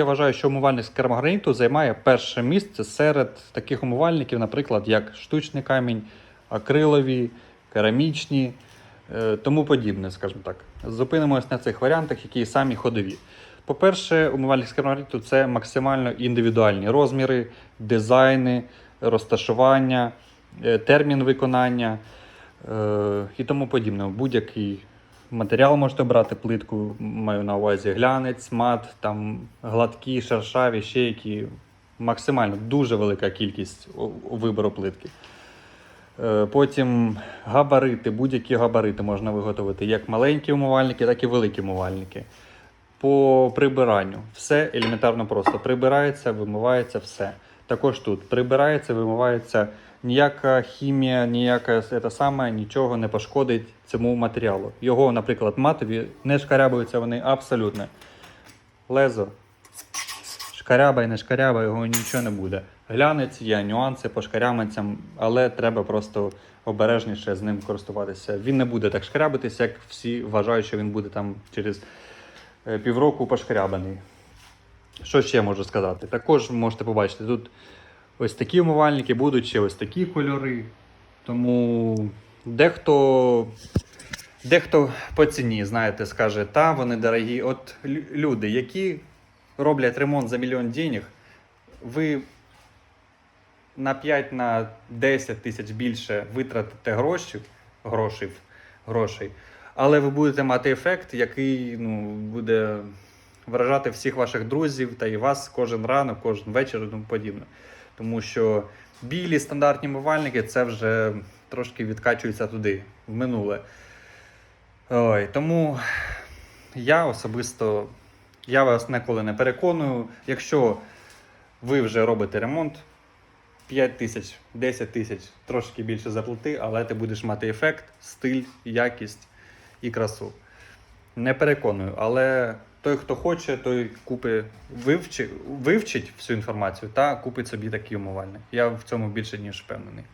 Я вважаю, що умивальник з керамограніту займає перше місце серед таких умивальників, наприклад, як штучний камінь, акрилові, керамічні, е, тому подібне, скажімо так. Зупинимось на цих варіантах, які самі ходові. По-перше, умивальник з керамограніту це максимально індивідуальні розміри, дизайни, розташування, е, термін виконання е, і тому подібне. Будь-який матеріал можете брати, плитку, маю на увазі глянець, мат, там гладкі, шершаві, ще які. Максимально дуже велика кількість вибору плитки. Е, Потім габарити, будь-які габарити можна виготовити, як маленькі умивальники, так і великі умивальники. По прибиранню все елементарно просто. Прибирається, вимивається все. Також тут прибирається, вимивається ніяка хімія, ніяка це саме нічого не пошкодить цьому матеріалу. Його, наприклад, матові не шкарябуються вони абсолютно. Лезо. Шкарябай, не шкарябай, його нічого не буде. Глянець є нюанси по шкарямицям, але треба просто обережніше з ним користуватися. Він не буде так шкарябитися, як всі вважають, що він буде там через е, півроку пошкарябаний. Що ще можу сказати? Також можете побачити, тут ось такі умивальники, будуть ще ось такі кольори. Тому дехто, дехто по ціні, знаєте, скаже, та вони дорогі. От люди, які роблять ремонт за мільйон денег, ви на 5 на 10 тисяч більше витратите грошей, грошей, грошей, але ви будете мати ефект, який ну, буде вражати всіх ваших друзів та і вас кожен ранок, кожен вечір і тому подібне. Тому що білі стандартні мивальники це вже трошки відкачується туди, в минуле. Ой, тому я особисто я вас ніколи не переконую. Якщо ви вже робите ремонт, 5 тисяч, 10 тисяч, трошки більше заплати, але ти будеш мати ефект, стиль, якість і красу. Не переконую, але той, хто хоче, той купи, вивчи, вивчить всю інформацію та купить собі такий умивальник. Я в цьому більше ніж впевнений.